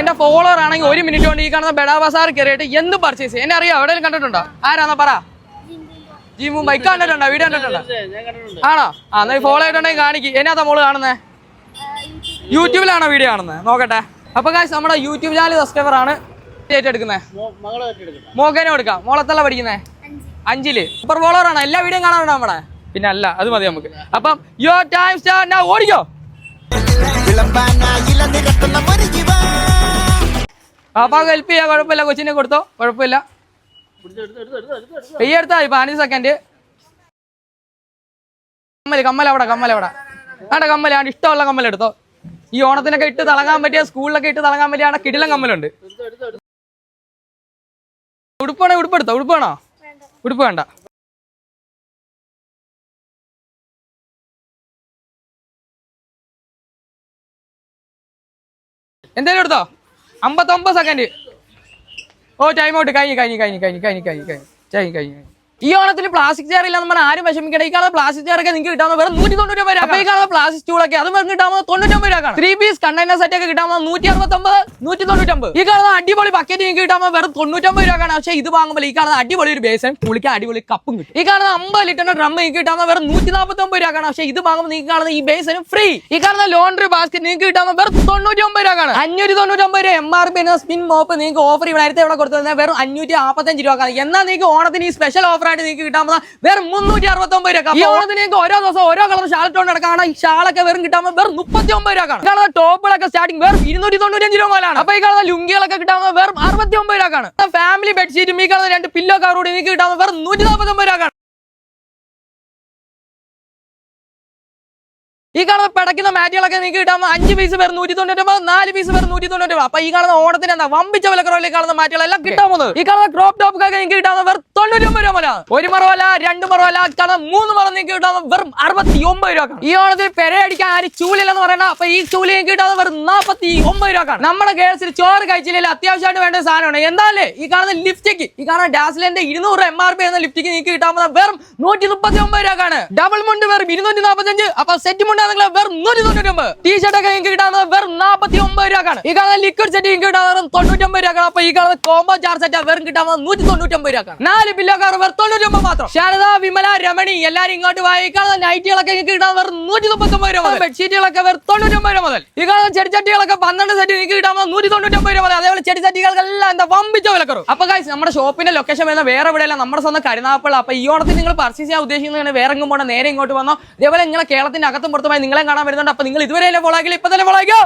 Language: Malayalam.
എന്റെ ഫോളോവർ ആണെങ്കിൽ ഒരു മിനിറ്റ് കൊണ്ട് ഈ കാണുന്ന ബെഡാ ബസാർ കയറിയിട്ട് എന്ത് പർച്ചേസ് ചെയ്യും? എന്നെ അറിയാം? എവിടെയും കണ്ടിട്ടുണ്ടോ? ആരാന്നാ പറ. ജിമു ബൈക്ക് കണ്ടിട്ടുണ്ടോ? വീഡിയോ കണ്ടിട്ടുണ്ടോ? ആണോ? ആ എന്നാ ഫോളോ ആയിട്ടുണ്ടെങ്കിൽ കാണിക്ക്. എന്നാ മോൾ കാണുന്നേ? യൂട്യൂബിലാണോ വീഡിയോ കാണുന്നത് നോക്കട്ടെ. അപ്പൊ കാശ് നമ്മുടെ യൂട്യൂബ് ചാനൽ സബ്സ്ക്രൈബർ ആണ് ഏറ്റെടുക്കുന്നത് മോക്കേനെ കൊടുക്കാം. മോളത്തല്ല പഠിക്കുന്നേ? അഞ്ചിൽ. സൂപ്പർ ഫോളോവർ ആണോ? എല്ലാ വീഡിയോ കാണാറുണ്ടോ നമ്മുടെ? പിന്നെ അല്ല അത് മതി നമുക്ക്. അപ്പം യോ ടൈം സ്റ്റാർ ഓടിക്കോ. പാപ്പാക്ക് ഹെൽപ്പ് ചെയ്യാം കുഴപ്പമില്ല കൊച്ചിനെ കൊടുത്തോ? കുഴപ്പമില്ല. എടുത്താ ഇപ്പൊ ആനി സെക്കൻഡ് കമ്മൽ കമ്മൽ അവിടെ കമ്മൽ അവിടെ. ആടെ കമ്മൽ ആണ് ഇഷ്ടമുള്ള കമ്മൽ എടുത്തോ. ഈ ഓണത്തിനൊക്കെ ഇട്ട് തിളങ്ങാൻ പറ്റിയ സ്കൂളിലൊക്കെ ഇട്ട് തിളങ്ങാൻ പറ്റിയ ആണ് കിടിലം കമ്മലുണ്ട്. ഉടുപ്പാണോ ഉടുപ്പ് ഉടുപ്പാണോ? ഉടുപ്പ് വേണ്ട. എന്തേലും എടുത്തോ? അമ്പത്തൊമ്പത് സെക്കൻഡ് ഓ ടൈം ഔട്ട് കഴിഞ്ഞ് കഴിഞ്ഞ് കഴിഞ്ഞ് കഴിഞ്ഞ് കഴിഞ്ഞ് കഴിഞ്ഞ് കഴിഞ്ഞ് കഴിഞ്ഞ് കഴിഞ്ഞ്. ഈ ഓണത്തിന് പ്ലാസ്റ്റിക് ചെയർ ഇല്ലെന്ന് പറഞ്ഞാൽ ആരും വിഷമിക്കട്ടെ ഈ കാണുന്ന പ്ലാസ്റ്റിക് ചെയർ ഒക്കെ നിങ്ങൾക്ക് കിട്ടാവുന്ന വെറും നൂറ്റി തൊണ്ണൂറ്റി ഒമ്പത് രൂപ ഈ കാണുന്ന പ്ലാസ്റ്റിക് സ്റ്റൂളൊക്കെ അത് വെറും കിട്ടാവുന്ന തൊണ്ണൂറ്റൊമ്പത് രൂപ ത്രീ പീസ് കണ്ടെയ്നർ സെറ്റ് ഒക്കെ കിട്ടാവുന്ന നൂറ്റി അറുപത്തൊമ്പത് നൂറ്റി തൊണ്ണൂറ്റൊമ്പത് ഈ കാണുന്ന അടിപൊളി ബക്കറ്റ് നിങ്ങൾക്ക് കിട്ടാവുന്ന വെറും തൊണ്ണൂറ്റൊമ്പത് രൂപ പക്ഷേ ഇത് വാങ്ങുമ്പോൾ ഈ കാണുന്ന അടിപൊളി ഒരു ബേസൻ കുളിക്കാൻ അടിപൊളി കപ്പും കിട്ടും. ഈ കാണുന്ന അമ്പത് ലിറ്ററിന്റെ ഡ്രം നിങ്ങൾക്ക് കിട്ടാവുന്ന വെറും നൂറ്റി നാൽപ്പത്തൊമ്പത് രൂപ പക്ഷേ ഇത് വാങ്ങുമ്പോൾ നിങ്ങൾക്ക് കാണുന്ന ഈ ബേസനും ഫ്രീ ഈ കാണുന്ന ലോണ്ടറി ബാസ്കറ്റ് നിങ്ങൾക്ക് കിട്ടാവുന്ന വെറും തൊണ്ണൂറ്റി ഒമ്പത് രൂപ അഞ്ഞൂറ്റി തൊണ്ണൂറ്റൊമ്പത് രൂപ എം ആർ പി എന്ന സ്പിൻ മോപ്പ് നിങ്ങൾക്ക് ഓഫർ ഇവിടെ നേരത്തെ ഇവിടെ കൊടുത്തത്? വെറും അഞ്ഞൂറ്റി നാൽപ്പത്തഞ്ച് രൂപ എന്നാൽ നിങ്ങൾക്ക് ഓണത്തിന് ഈ സ്പെഷ്യൽ ഓഫർ ആയിട്ട് നിങ്ങൾക്ക് കിട്ടാൻ പോകുന്ന വെറും മുന്നൂറ്റി അറുപത്തൊമ്പത് രൂപ ഈ ഓണത്തിന് നിങ്ങൾക്ക് ഓരോ ദിവസം ഓരോ കളർ ഷാൾ ഇട്ടുകൊണ്ട് നടക്കാണ്. ഈ ഷാളൊക്കെ വെറും കിട്ടാൻ വെറും മുപ്പത്തി ഒമ്പത് രൂപ കാണുന്ന ടോപ്പുകളൊക്കെ സ്റ്റാർട്ടിംഗ് വെറും ഇരുന്നൂറ്റി തൊണ്ണൂറ്റഞ്ച് രൂപ മുതലാണ്. അപ്പൊ ഈ കാണുന്ന ലുങ്കികളൊക്കെ കിട്ടാൻ പോകുന്നത് വെറും അറുപത്തി ഒമ്പത് രൂപ ഫാമിലി ബെഡ്ഷീറ്റും ഈ കാണുന്ന രണ്ട് പില്ലോ കവറോട് നിങ്ങൾക്ക് കിട്ടാൻ പോകുന്നത് വെറും നൂറ്റി നാൽപ്പത്തി ഒമ്പത് രൂപ ഈ കാണുന്ന പിടയ്ക്കുന്ന മാറ്റുകളൊക്കെ നിങ്ങൾക്ക് കിട്ടാൻ അഞ്ച് പീസ് പേർ നൂറ്റി തൊണ്ണൂറ്റി രൂപ നാല് പീസ് പേർ നൂറ്റി തൊണ്ണൂറ്റി രൂപ അപ്പൊ ഈ കാണുന്ന ഓണത്തിന് എന്താ? വമ്പിച്ച വിലക്കുറവിൽ കാണുന്ന മാറ്റുകളെല്ലാം കിട്ടാൻ പോകുന്നത്. ഈ കാണുന്ന ക്രോപ്പ് ടോപ്പ് ഒക്കെ നിങ്ങൾക്ക് കിട്ടാൻ വെറും തൊണ്ണൂറ്റി ഒമ്പത് രൂപ ഒരു മറവല്ല രണ്ട് മറവല്ല കാരണം മൂന്ന് മറ നിങ്ങൾക്ക് കിട്ടാൻ വെറും അറുപത്തി ഒമ്പത് രൂപ ഈ ഓണത്തിന് പെരയടിക്കാൻ ആരും ചൂലില്ലെന്ന് പറയണ്ട. അപ്പൊ ഈ ചൂലി നിങ്ങൾക്ക് കിട്ടാൻ വെറും നാൽപ്പത്തി ഒമ്പത് രൂപ നമ്മുടെ ഗേൾസിൽ ചോറ് കഴിച്ചില്ലെങ്കിൽ അത്യാവശ്യമായിട്ട് വേണ്ട സാധനമാണ്. എന്താല്ലേ? ഈ കാണുന്ന ലിഫ്റ്റിക്ക് ഈ കാണുന്ന ഡാസ്ലിന്റെ ഇരുന്നൂറ് എം ആർ പി എന്ന ലിഫ്റ്റിക്ക് നിങ്ങൾക്ക് കിട്ടാൻ വെറും നൂറ്റി മുപ്പത്തി ഒമ്പത് രൂപയാണ് ഡബിൾ മുണ്ട് വെറും ഇരുന്നൂറ്റി നാൽപ്പത്തി അഞ്ച് അപ്പൊ സെറ്റ് മുണ്ട് ആണെങ്കിൽ വെറും തൊണ്ണൂറ്റി ഒമ്പത്. ടീഷർട്ട് ഒക്കെ കിട്ടാവുന്നത് വെറും നാൽപ്പത്തി ഒമ്പത് രൂപയാണ് ഈ കാണുന്ന ലിക്വിഡ് സെറ്റ് നിങ്ങൾക്ക് കിട്ടാവുന്നത് തൊണ്ണൂറ്റി ഒമ്പത് രൂപയാണ് അപ്പൊ ഈ കാണുന്ന കോംബോ ചാർ സെറ്റ് വെറും കിട്ടാവുന്നത് നൂറ്റി തൊണ്ണൂറ്റി ഒമ്പത് രൂപയാണ് നാല് പില്ലോ കാർ വെറും തൊണ്ണൂറ്റി ഒമ്പത് മാത്രം. ശാരദ വിമല രമണി എല്ലാരും ഇങ്ങോട്ട് വായിക്കാതെ നൈറ്റികളൊക്കെ എനിക്ക് കിട്ടാൻ വെറും നൂറ്റി മുപ്പത്തി ഒമ്പത് രൂപ ബെഡ്ഷീറ്റുകളൊക്കെ വെറും തൊണ്ണൂറ്റി ഒമ്പത് രൂപ മുതൽ. ഈ കാണുന്ന ചെടിച്ചട്ടികളൊക്കെ പന്ത്രണ്ട് സെറ്റ് നിങ്ങൾക്ക് കിട്ടാവുന്നത് നൂറ്റി തൊണ്ണൂറ്റി ഒമ്പത് രൂപ അതേപോലെ അതേപോലെ ചെടിച്ചട്ടികൾക്കെല്ലാം എന്താ വമ്പിച്ച വിലക്കുറവ്. അപ്പൊ കാശ് നമ്മുടെ ഷോപ്പിന്റെ ലൊക്കേഷൻ വരുന്ന വേറെ എവിടെയല്ല നമ്മുടെ സ്വന്തം കരുനാപ്പള്ള അപ്പൊ ഈ ഓണത്തിന് നിങ്ങൾ പർച്ചേസ് ചെയ്യാൻ ഉദ്ദേശിക്കുന്നത് വേറെ എങ്ങും പോകണം നേരെ ഇങ്ങോട്ട് വന്നോ. ഇതേപോലെ നിങ്ങളെ കേരളത്തിന്റെ അകത്തും നിങ്ങളെ കാണാൻ വരുന്നുണ്ട്. അപ്പൊ നിങ്ങൾ ഇതുവരെ ഫോളോ ആക്കില്ല ഇപ്പൊ തന്നെ ഫോളോ ആക്കിയോ.